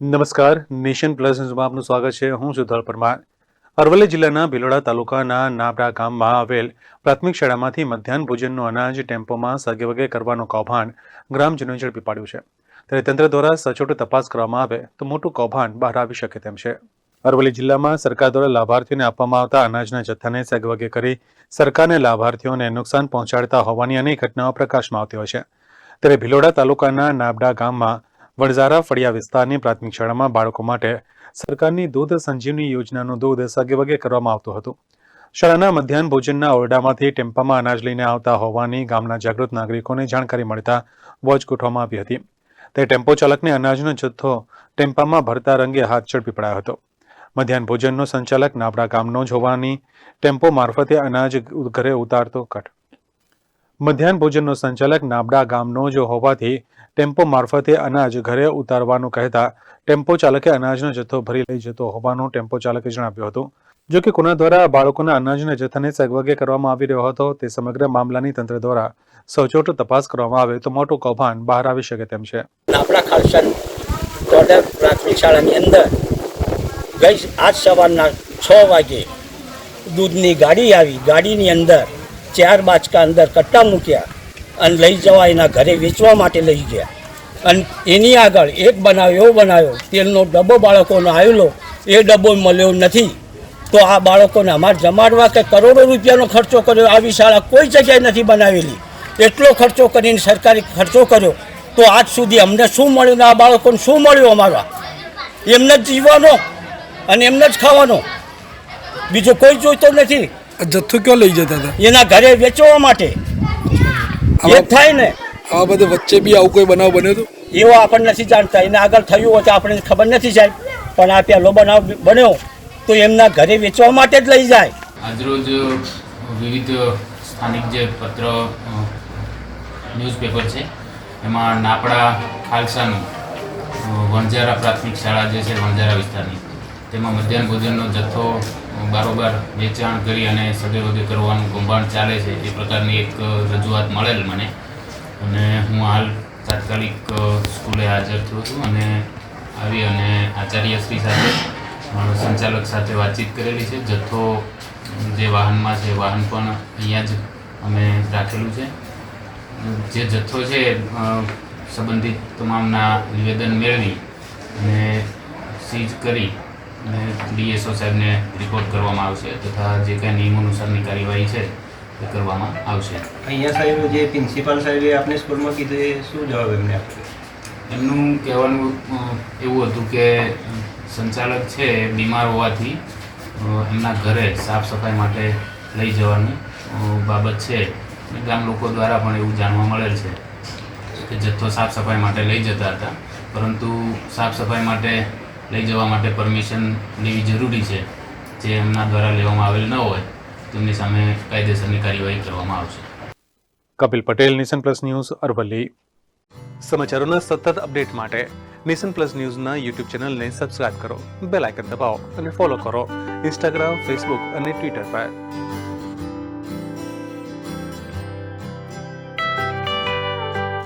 નમસ્કાર. Nation plus ન્યૂઝમાં આપનું સ્વાગત છે. હું સુધાર પરમાર. અરવલ્લી જિલ્લાના ભિલોડા તાલુકાના નાબડા ગામમાં આવેલ પ્રાથમિક શાળામાંથી મધ્યાહન ભોજનનું અનાજ ટેમ્પોમાં સગેવગે કરવાનું કૌભાંડ ગ્રામજનોએ ઝડપી પાડ્યું છે. ત્યારે તંત્ર દ્વારા સચોટ તપાસ કરવામાં આવે તો મોટું કૌભાંડ બહાર આવી શકે તેમ છે. અરવલ્લી જિલ્લામાં સરકાર દ્વારા લાભાર્થીઓને આપવામાં આવતા અનાજના જથ્થાને સગવગે કરી સરકારને લાભાર્થીઓને નુકસાન પહોંચાડતા હોવાની અનેક ઘટનાઓ પ્રકાશમાં આવતી હોય છે. ત્યારે ભિલોડા તાલુકાના નાબડા ગામમાં વણઝારા ફળિયા વિસ્તારની પ્રાથમિક શાળામાં બાળકો માટે સરકારની દૂધ સંજીવની યોજનાનું દૂધ સગેવગે કરવામાં આવતું હતું. શાળાના મધ્યાહન ભોજનના ઓરડામાંથી ટેમ્પામાં અનાજ લઈને આવતા હોવાની ગામના જાગૃત નાગરિકોને જાણકારી મળતા વોચ ગોઠવવામાં આવી હતી. તે ટેમ્પો ચાલકને અનાજનો જથ્થો ટેમ્પામાં ભરતા રંગે હાથ ઝડપી પડાયો હતો. મધ્યાહન ભોજનનો સંચાલક નાબડા ગામનો જ હોવાની ટેમ્પો મારફતે અનાજ ઘરે ઉતારતો કટ મધ્યાહન ભોજનનો સંચાલક નાબડા ગામનો જ હોવાથી ટેમ્પો મારફતે અનાજ ઘરે ઉતારવાનું કહેતા ટેમ્પો ચાલકે અનાજનો જથ્થો ભરી લઈ જતો હોવાનું ટેમ્પો ચાલકે જણાવ્યું હતું. જો કે કોના દ્વારા બાળકોના અનાજના જથ્થાને સગવગે કરવામાં આવી રહ્યો હતો, તે સમગ્ર મામલાની તંત્ર દ્વારા સચોટ તપાસ કરવામાં આવે તો મોટું કૌભાંડ બહાર આવી શકે તેમ છે. આપણા ખાલસા પ્રાથમિક શાળાની અંદર ગઈ આજ સવારના છ વાગે દૂધની ગાડી આવી. ગાડીની અંદર ચાર બાચકા અંદર કટ્ટા મૂક્યા અને લઈ જવા એના ઘરે વેચવા માટે લઈ ગયા. અને એની આગળ એક બનાવ એવો બનાવ્યો, તેલનો ડબ્બો બાળકોનો આવેલો, એ ડબ્બો મળ્યો નથી. તો આ બાળકોને અમારે જમાડવા કે કરોડો રૂપિયાનો ખર્ચો કર્યો આવી શાળા કોઈ જગ્યાએ નથી બનાવેલી. એટલો ખર્ચો કરીને સરકારી ખર્ચો કર્યો. તો આજ સુધી અમને શું મળ્યું આ બાળકોને શું મળ્યું અમારા? એમને જ જીવવાનો અને એમને જ ખાવાનો. બીજો કોઈ જોઈતો નથી. જથ્થો કયો લઈ જતા હતા? એના ઘરે વેચવા માટે. એ થાય ને. આ બધે વચ્ચે બી આવું કોઈ બનાવ બન્યો હતો એવો આપણને નથી જાણતા. એને આગળ થયું હોય તો આપણને ખબર નથી સાહેબ. પણ આ પહેલો બનાવ બન્યો તો એમના ઘરે વેચવા માટે જ લઈ જાય. આજરોજ વિવિધ સ્થાનિક જે પત્ર ન્યૂઝપેપર છે એમાં નાપડા ખાલસાનું વણઝારા પ્રાથમિક શાળા જે છે વણઝારા વિસ્તારની તેમાં મધ્યાહન ભોજનનો જથ્થો બારોબાર વેચાણ કરી અને સગે વગે કરવાનું કૌભાંડ ચાલે છે, એ પ્રકારની એક રજૂઆત મળેલ મને. અને હું હાલ તાત્કાલિક સ્કૂલે હાજર થયો છું અને આવી અને આચાર્યશ્રી સાથે સંચાલક સાથે વાતચીત કરેલી છે. જથ્થો જે વાહનમાં છે વાહન પણ અહીંયા જ અમે રાખેલું છે. જે જથ્થો છે સંબંધિત તમામના નિવેદન મેળવી અને સીઝ કરી ડીએસઓ સાહેબને રિપોર્ટ કરવામાં આવશે તથા જે કાંઈ નિયમ અનુસારની કાર્યવાહી છે એ કરવામાં આવશે. અહીંયા સાહેબ જે પ્રિન્સિપાલ સાહેબે આપણે સ્કૂલમાં કીધું એ શું જવાબ એમને આપ્યો? એમનું કહેવાનું એવું હતું કે સંચાલક છે બીમાર હોવાથી એમના ઘરે સાફ સફાઈ માટે લઈ જવાની બાબત છે. ગામ લોકો દ્વારા પણ એવું જાણવા મળેલ છે કે જથ્થો સાફ સફાઈ માટે લઈ જતા હતા. પરંતુ સાફ સફાઈ માટે લઈ જવા માટે પરમિશન લેવી જરૂરી છે જે એમના દ્વારા લેવામાં આવેલ ન હોય તેમની સામે કાયદેસરની કાર્યવાહી કરવામાં આવશે. Kapil Patel Nishan plus news Aravalli. સમાચારોના સતત અપડેટ માટે નિશન પ્લસ ન્યૂઝના યુટ્યુબ ચેનલને સબસ્ક્રાઇબ કરો બેલ આઇકન દબાવો અને ફોલો કરો. ઇન્સ્ટાગ્રામ ફેસબુક અને ટ્વિટર પર.